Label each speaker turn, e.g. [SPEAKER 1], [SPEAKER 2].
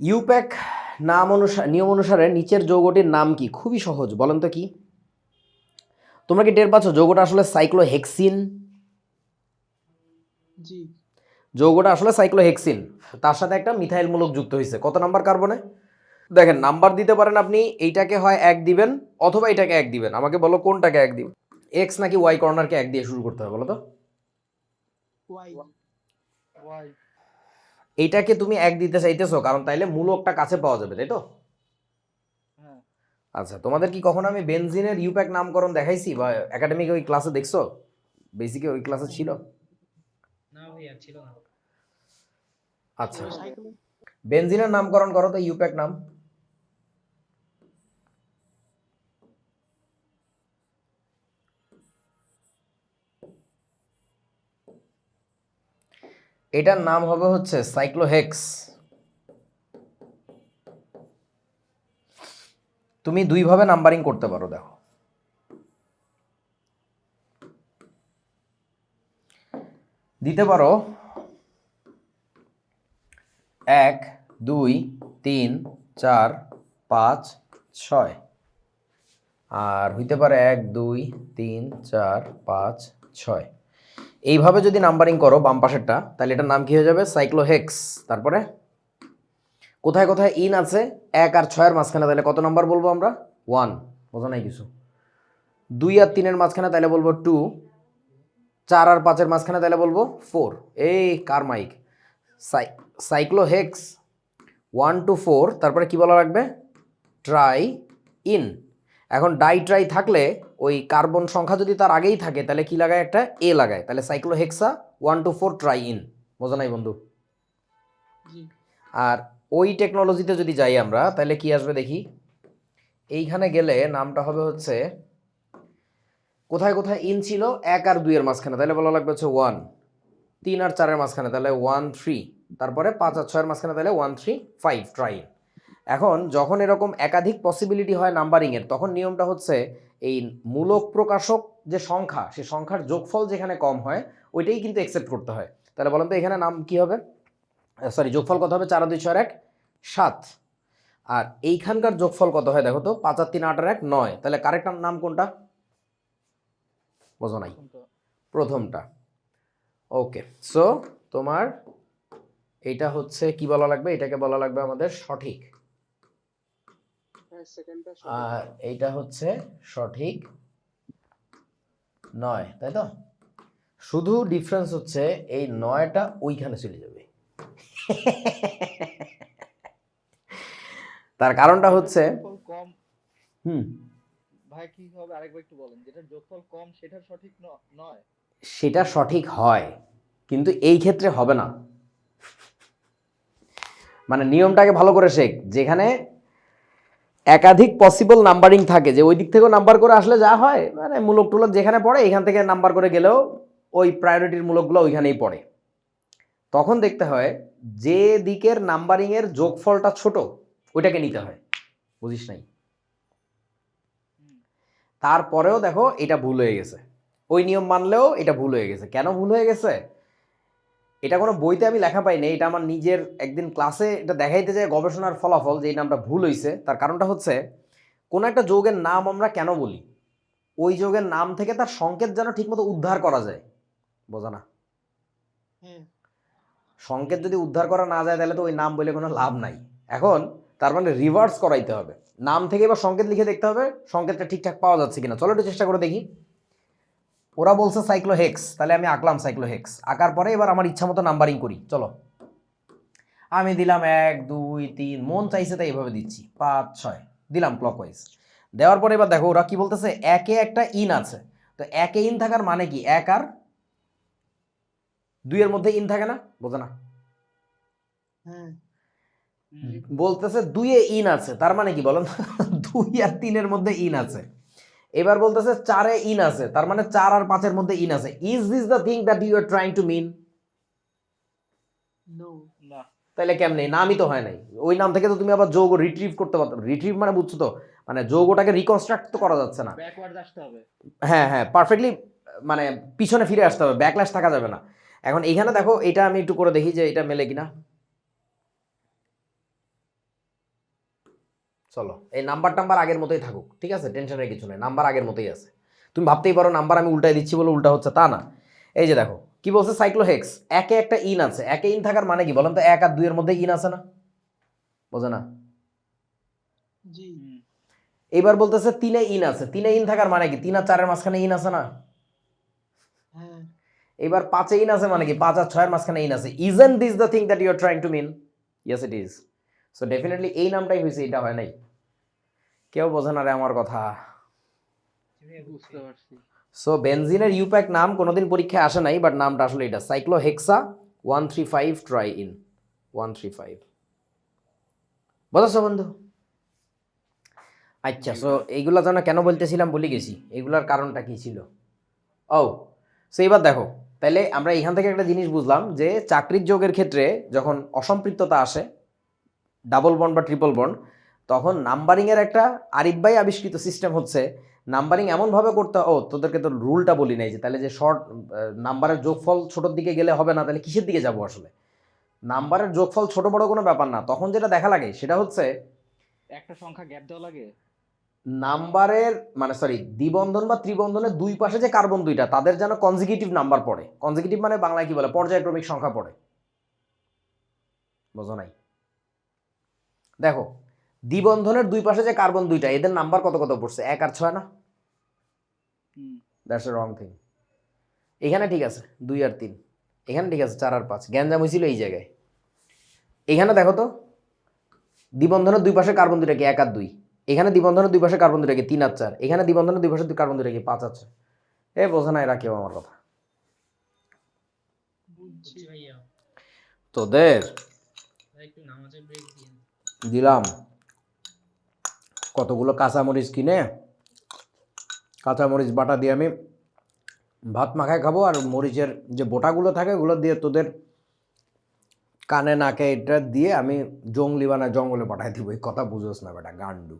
[SPEAKER 1] IUPAC নাম অনুসারে নিয়ম অনুসারে নিচের যৌগটির নাম কি? খুবই সহজ বলেন তো কি? তোমরা কি টের পাচ্ছ যৌগটা আসলে সাইক্লোহেক্সিন?
[SPEAKER 2] জি।
[SPEAKER 1] যৌগটা আসলে সাইক্লোহেক্সিন। তার সাথে একটা মিথাইল মূলক যুক্ত হয়েছে। কত নাম্বার কার্বনে? দেখেন নাম্বার দিতে পারেন আপনি এইটাকে হয় এক দিবেন অথবা এটাকে এক দিবেন। আমাকে বলো কোনটাকে এক দিবেন? এক্স নাকি ওয়াই কর্নারকে এক দিয়ে শুরু করতে হবে বলো তো?
[SPEAKER 2] ওয়াই
[SPEAKER 1] এইটাকে তুমি এক দিতে চাইতেছো কারণ তাইলে মূলকটা কাছে পাওয়া যাবে তাই তো
[SPEAKER 3] হ্যাঁ।
[SPEAKER 1] আচ্ছা তোমাদের কি কখনো আমি বেনজিনের ইউপ্যাক নামকরণ দেখাইছি? বা একাডেমিক ওই ক্লাসে দেখছ? বেসিকে ওই ক্লাসে ছিল?
[SPEAKER 4] না ভাইয়া ছিল না।
[SPEAKER 1] আচ্ছা। বেনজিনের নামকরণ করো তো ইউপ্যাক নাম। এটার নাম হবে হচ্ছে সাইক্লোহেক্স। তুমি দুইভাবে নাম্বারিং করতে পারো, দেখো। দিতে পারো এক, দুই, তিন, চার, পাঁচ, ছয়। আর হইতে পারে এক, দুই, তিন, চার, পাঁচ, ছয়। এইভাবে যদি নাম্বারিং করো বাম পাশেরটা, তাহলে এটার নাম কি হয়ে যাবে? সাইক্লোহেক্স তারপরে? কোথায় কোথায় ইন আছে? এক আর ছয়ের মাঝখানে, তাহলে কত নাম্বার বলব আমরা? ওয়ান বোঝা নাই কিছু। দুই আর তিনের মাঝখানে, তাহলে বলব টু চার আর পাঁচের মাঝখানে, তাহলে বলব ফোর এই কার মাইক সাই সাইক্লোহেক্স ওয়ান টু ফোর তারপরে কি বলা লাগবে? ট্রাই ইন এখন ডাই ট্রাই থাকলে ওই কার্বন সংখ্যা যদি তার আগেই থাকে তাহলে কি লাগায় একটা? এ লাগায়। তাহলে cyclohexa one two four triene বোঝা নাই বন্ধু? আর ওই টেকনোলজিতে যদি যাই আমরা তাহলে কি আসবে দেখি? এইখানে গেলে নামটা হবে হচ্ছে কোথায় কোথায় ইন ছিল? এক আর দুইয়ের মাঝখানে। তাহলে বলা লাগবে হচ্ছে ওয়ান তিন আর চারের মাঝখানে তাহলে ওয়ান থ্রি তারপরে পাঁচ আর ছয়ের মাঝখানে তাহলে ওয়ান থ্রি ফাইভ ট্রাই এখন যখন এরকম একাধিক পসিবিলিটি হয় নাম্বারিংয়ের তখন নিয়মটা হচ্ছে এই মূলক প্রকাশক যে সংখ্যা সে সংখ্যার যোগফল যেখানে কম হয় ওইটাই কিন্তু অ্যাকসেপ্ট করতে হয়। তাহলে বলেন তো এখানে নাম কি হবে? সরি যোগফল কত হবে? চার দুই ছয় এক সাত। আর এইখানকার যোগফল কত হয়? দেখো তো পাঁচ আর তিন আট আর এক নয়। তাহলে কারেক্ট নাম কোনটা? বোঝো নাই। প্রথমটা। ওকে সো তোমার এইটা হচ্ছে কি বলা লাগবে? এটাকে বলা লাগবে আমাদের সঠিক। আর এইটা হচ্ছে সঠিক নয় তাই তো? শুধু ডিফারেন্স হচ্ছে এই নয়টা ওইখানে চলে যাবে। তার কারণটা হচ্ছে
[SPEAKER 3] কম।
[SPEAKER 1] হুম।
[SPEAKER 3] ভাই কি হবে? আরেকবার একটু বলেন যেটা যোগফল কম সেটার সঠিক নয়।
[SPEAKER 1] সেটা সঠিক হয় কিন্তু এই ক্ষেত্রে হবে না। মানে নিয়মটাকে ভালো করে শেখ যেখানে একাধিক পসিবল নাম্বারিং থাকে, যে ওই দিক থেকেও নাম্বার করে আসলে যা হয় মানে মূলক টুলক যেখানে পড়ে, এখান থেকে নাম্বার করে গেলেও ওই প্রায়োরিটির মূলকগুলো ওইখানেই পড়ে। তখন দেখতে হয়, যে দিকের নাম্বারিংয়ের যোগফলটা ছোট, ওইটাকে নিতে হয়। বুঝিস নাই? তারপরেও দেখো, এটা ভুল হয়ে গেছে। ওই নিয়ম মানলেও এটা ভুল হয়ে গেছে। কেন ভুল হয়ে গেছে? এটা কোনো বইতে আমি লেখা পাইনি এটা আমার নিজের একদিন ক্লাসে এটা দেখাইতে যায় গবেষণার ফলাফল যে এই নামটা ভুল হয়েছে তার কারণটা হচ্ছে কোনো একটা যৌগের নাম আমরা কেন বলি? ওই যৌগের নাম থেকে তার সংকেত যেন ঠিকমতো উদ্ধার করা যায়। বোঝা না?
[SPEAKER 2] হ্যাঁ
[SPEAKER 1] সংকেত যদি উদ্ধার করা না যায় তাহলে তো ওই নাম বলে কোনো লাভ নাই। এখন তার মানে রিভার্স করাইতে হবে। নাম থেকে এবার সংকেত লিখে দেখতে হবে সংকেতটা ঠিকঠাক পাওয়া যাচ্ছে কিনা। চলো একটু চেষ্টা করে দেখি। ওরা বলছে সাইক্লোহেক্স তাহলে আমি আঁকলাম সাইক্লোহেক্স আঁকার পরে এবার আমার ইচ্ছা মতো নাম্বারিং করি চলো। আমি দিলাম এক দুই তিন মন চাইছে তাই এভাবে দিচ্ছি পাঁচ ছয় দিলাম ক্লকওয়াইজ দেওয়ার পরে এবার দেখো ওরা কি বলতেছে একে একটা ইন আছে। তো একে ইন থাকার মানে কি? এক আর দুইয়ের মধ্যে ইন থাকে না? বোঝে না।
[SPEAKER 2] হ্যাঁ
[SPEAKER 1] বলতেছে দুইয়ে ইন আছে তার মানে কি বলেন দুই আর তিনের মধ্যে ইন আছে। এবার বলতেছে চারে ইন আছে তার মানে চার আর পাঁচের মধ্যে ইন আছে। Is this the thing that you are trying to mean
[SPEAKER 2] no
[SPEAKER 3] না।
[SPEAKER 1] তাহলে কেমনে? নামই তো হয় নাই। ওই নাম থেকে তো তুমি আবার যোগ রিট্রিভ করতে পারতো রিট্রিভ মানে বুঝছ তো? মানে যৌগটাকে রিকনস্ট্রাক্ট তো করা যাচ্ছে না।
[SPEAKER 3] ব্যাকওয়ার্ড আসতে হবে।
[SPEAKER 1] হ্যাঁ হ্যাঁ পারফেক্টলি মানে পিছনে ফিরে আসতে হবে ব্যাকল্যাশ থাকা যাবে না। এখন এইখানে দেখো এটা আমি একটু করে দেখি যে এটা মেলে কিনা। চলো। এই নাম্বার টাম্বার আগের মতোই থাকুক ঠিক আছে? টেনশনের কিছু নেই নাম্বার আগের মতোই আছে। তুমি ভাবতেই পারো নাম্বার আমি উল্টাই দিচ্ছি বলে উল্টা হচ্ছে তা না? এই যে দেখো কি বলছে সাইক্লোহেক্স একে একটা ইন আছে একে ইন থাকার মানে কি? বলেন তো এক আর দুইয়ের মধ্যে ইন আছে না? বোঝে না। এইবার বলতেছে তিনে ইন আছে তিনে ইন থাকার মানে কি? তিন আর চারের মাঝখানে ইন আছে না?
[SPEAKER 2] হ্যাঁ।
[SPEAKER 1] এবার পাঁচে ইন আছে মানে কি? পাঁচ আর ছয়ের মাঝখানে ইন আছে। Isn't this the thing that you are trying to mean yes it is so definitely এই নামটাই হয়েছে এটা হয় নাই। কেউ বোঝে না রে আমার কথা। সো বেনজিনের ইউপ্যাক নাম কোনোদিন পরীক্ষায় আসে নাই বাট নামটা আসলে এটা। Cyclohexa one three five triene one three five বুঝেছ বন্ধু? আচ্ছা সো এইগুলা যেন কেন বলতেছিলাম বলে গেছি। এগুলার কারণটা কি ছিল? ও সো এবার দেখো তাহলে আমরা এখান থেকে একটা জিনিস বুঝলাম যে চাকরির যোগের ক্ষেত্রে যখন অসম্পৃক্ততা আসে ডাবল বন্ড বা ট্রিপল বন্ড তখন নাম্বারিংয়ের একটা আরিফ ভাই আবিষ্কৃত সিস্টেম হচ্ছে। নাম্বারিং এমনভাবে করতে ও তোদেরকে তো রুলটা বলি নাই যে তাহলে যে শর্ট নাম্বারের যোগফল ছোটোর দিকে গেলে হবে না তাহলে কিসের দিকে যাব আসলে? নাম্বারের যোগফল ছোট বড় কোনো ব্যাপার না। তখন যেটা দেখা লাগে সেটা হচ্ছে
[SPEAKER 3] একটা সংখ্যা গ্যাপ দেওয়া লাগে।
[SPEAKER 1] নাম্বারের মানে সরি দ্বিবন্ধন বা ত্রিবন্ধনের দুই পাশে যে কার্বন দুইটা তাদের যেন কনজিকিউটিভ নাম্বার পড়ে। কনজিকিউটিভ মানে বাংলায় কি বলে? পর্যায়ক্রমিক সংখ্যা পড়ে। বোঝো নাই? দেখো দ্বিবন্ধনের দুই পাশে যে কার্বন দুইটা এদের নাম্বার কত কত পড়ছে? এক আর ছয় না? দ্যাটস এ রং থিং এখানে ঠিক আছে দুই আর তিন। এখানে ঠিক আছে চার আর পাঁচ। গ্যাঞ্জাম হয়েছিল এই জায়গায়। এখানে দেখো তো দ্বিবন্ধনের দুই পাশে কার্বন দুইটা কি? এক আর দুই। এখানে দ্বিবন্ধনের দুই পাশে কার্বন দুইটা কি? তিন আর চার। এখানে দ্বিবন্ধনের দুই পাশে কার্বন দুইটা কি? পাঁচ আর ছয়। এ বোঝা না এরা কেউ আমার কথা তোদের? দিলাম। কতগুলো কাঁচামরিচ কিনে কাঁচামরিচ বাটা দিয়ে আমি ভাত মাখায় খাব, আর মরিচের যে বোটাগুলো থাকে ওগুলো দিয়ে তোদের কানে নাকে এটা দিয়ে আমি জঙ্গলি বানায় জঙ্গলে পাঠাই দিব। এই কথা বুঝোস না বেটা, গান্ডু।